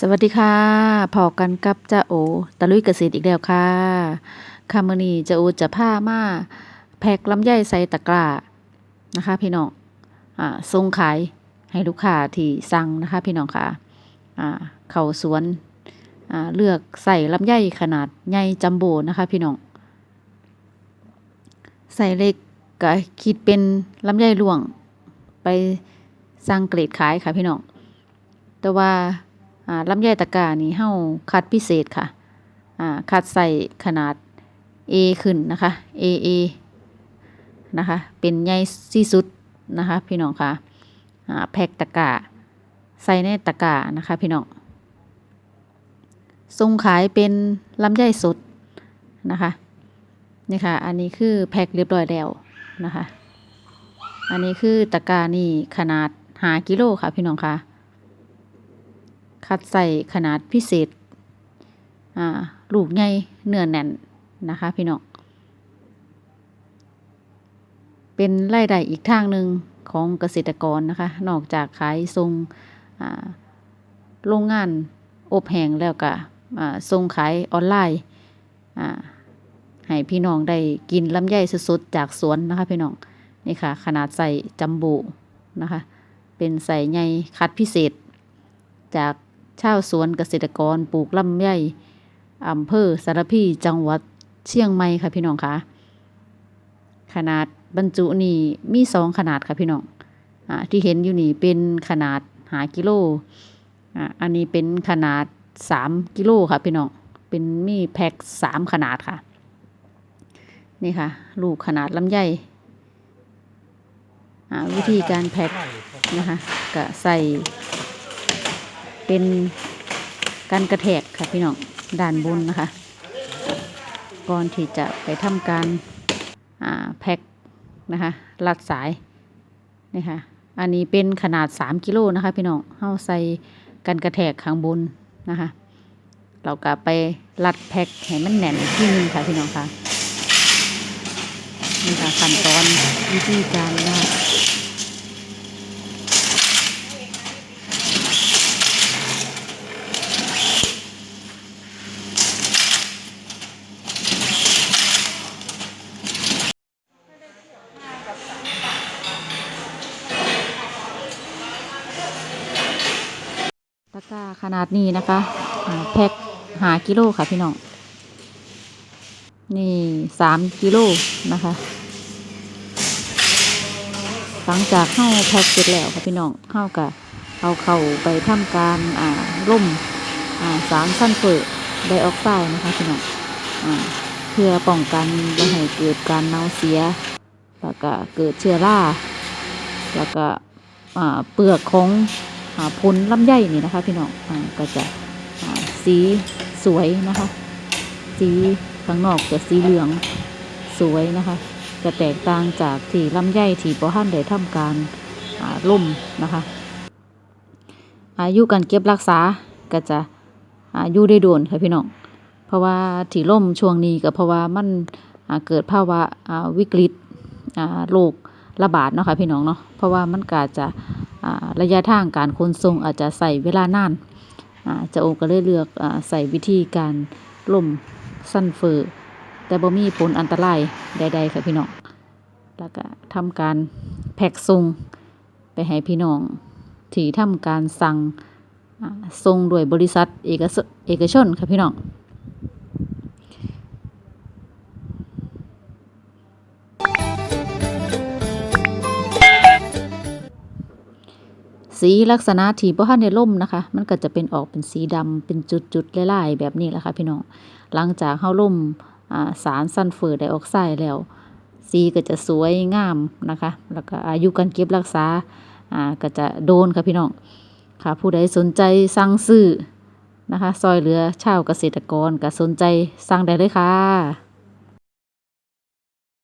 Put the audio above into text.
สวัสดีค่ะพอกันกับจ้าโอตะลุยเกษตรอีกแล้วค่ะค่ะมื้อนี้จ้าโอจะพามาแพ็คลำไยใส่ตะกร้านะคะ พี่น้องอ่าส่งขายให้ลูกค้าที่สั่งนะคะ พี่น้องค่ะอ่าเข้าสวนอ่าเลือกใส่ลำไยขนาดใหญ่จัมโบ้นะคะ พี่น้องใส่เล็กก็คิดเป็นลำไยหลวงไปสั่งเกรดขายค่ะพี่น้องแต่ว่า อ่าลำไยตะกร้านี่เฮาคัดพิเศษค่ะอ่าคัดใส่ขนาด A ขึ้นนะคะ AA นะคะ เป็นใหญ่ที่สุดนะคะ พี่น้องค่ะอ่าแพ็คตะกร้าใส่ในตะกร้านะคะพี่น้องส่งขายเป็นลำไยสดนะคะนี่ค่ะ อันนี้คือแพ็คเรียบร้อยแล้วนะคะ อันนี้คือตะกร้านี่ขนาดหากิโลค่ะพี่น้องค่ะ คัดใส่ขนาดพิเศษอ่าลูกใหญ่เนื้อแน่นนะคะพี่น้องเป็นรายได้อีกทางหนึ่งของเกษตรกรนะคะ นอกจากขายทรงโรงงานอบแห้งแล้วก็ทรงขายออนไลน์ให้พี่น้องได้กินลำไยสดๆจากสวนนะคะพี่น้องนี่ค่ะ ขนาดใส่จัมโบ้นะคะ เป็นใส่ใหญ่คัดพิเศษจาก ชาวสวนเกษตรกรปลูกลำไยอำเภอสารพีจังหวัดเชียงใหม่ค่ะพี่น้องคะขนาดบรรจุนี่มีสองขนาดค่ะพี่น้องอที่เห็นอยู่นี่เป็นขนาดหากิโลอ่าอันนี้เป็นขนาดสามกิโลค่ะพี่น้องเป็นมีแพ็คสามขนาดค่ะ นี่ค่ะ ลูกขนาดลำไยอ่าวิธีการแพ็คนะคะก็ใส่ เป็นการกระแทกค่ะพี่น้องด้านบนนะคะ ก่อนที่จะไปทำการแพ็คนะคะรัดสายนี่ค่ะอันนี้เป็นขนาด 3 กิโลนะคะ พี่น้องเฮาใส่กันกระแทกข้างบนนะคะ เราก็ไปรัดแพ็คให้มันแน่นที่นึงค่ะพี่น้องค่ะนี่ค่ะขั้นตอนวิธีการนะคะ ตะกร้าขนาดนี้นะคะแพ็คหากิโลค่ะพี่น้อง นี่สามกิโลนะคะ หลังจากเข้าแพ็คเสร็จแล้วค่ะพี่น้องเข้ากับเอาเข้าไปทำการอ่าล่มอ่าสารซัลเฟอร์ไดออกไซด์นะคะพี่น้องอ่าเพื่อป้องกันไม่ให้เกิดการเน่าเสีย แล้วก็เกิดเชื้อราแล้วก็อ่าเปลือกของ ผลลำไยนี่นะคะ พี่น้องอก็จะสีสวยนะคะ สีข้างนอกจะสีเหลืองสวยนะคะ จะแตกต่างจากที่ลำไยที่พอท่านได้ทำการอ่าล่มนะคะ อายุการเก็บรักษาก็จะอายุได้โดนค่ะพี่น้อง เพราะว่าที่ล่มช่วงนี้ก็เพราะว่ามันเกิดภาวะวิกฤตโรคระบาดเนาะค่ะพี่น้องเนาะ เพราะว่ามันก็จะ ระยะทางการขนส่งอาจจะใส่เวลานานอ่าจะโอก็เลยเลือกอใส่วิธีการล่มซันเฟอร์แต่บ่มีผลอันตรายใดๆค่ะพี่น้อง แล้วก็ทำการแพ็กส่งไปให้พี่น้องที่ทำการสั่งส่งโดยบริษัทเอกเอกชนค่ะพี่น้อง สีลักษณะที่บ่ทันได้ล่มนะคะ มันก็จะเป็นออกเป็นสีดำเป็นจุดๆลายๆแบบนี้แหละค่ะพี่น้อง หลังจากเฮาล่มอ่าสารซัลเฟอร์ไดออกไซด์แล้ว สีก็จะสวยงามนะคะ แล้วก็อายุการเก็บรักษาอ่าก็จะโดนค่ะพี่น้องค่ะผู้ใดสนใจสั่งซื้อนะคะ ซอยเหลือชาวเกษตรกรก็สนใจสั่งได้เลยค่ะ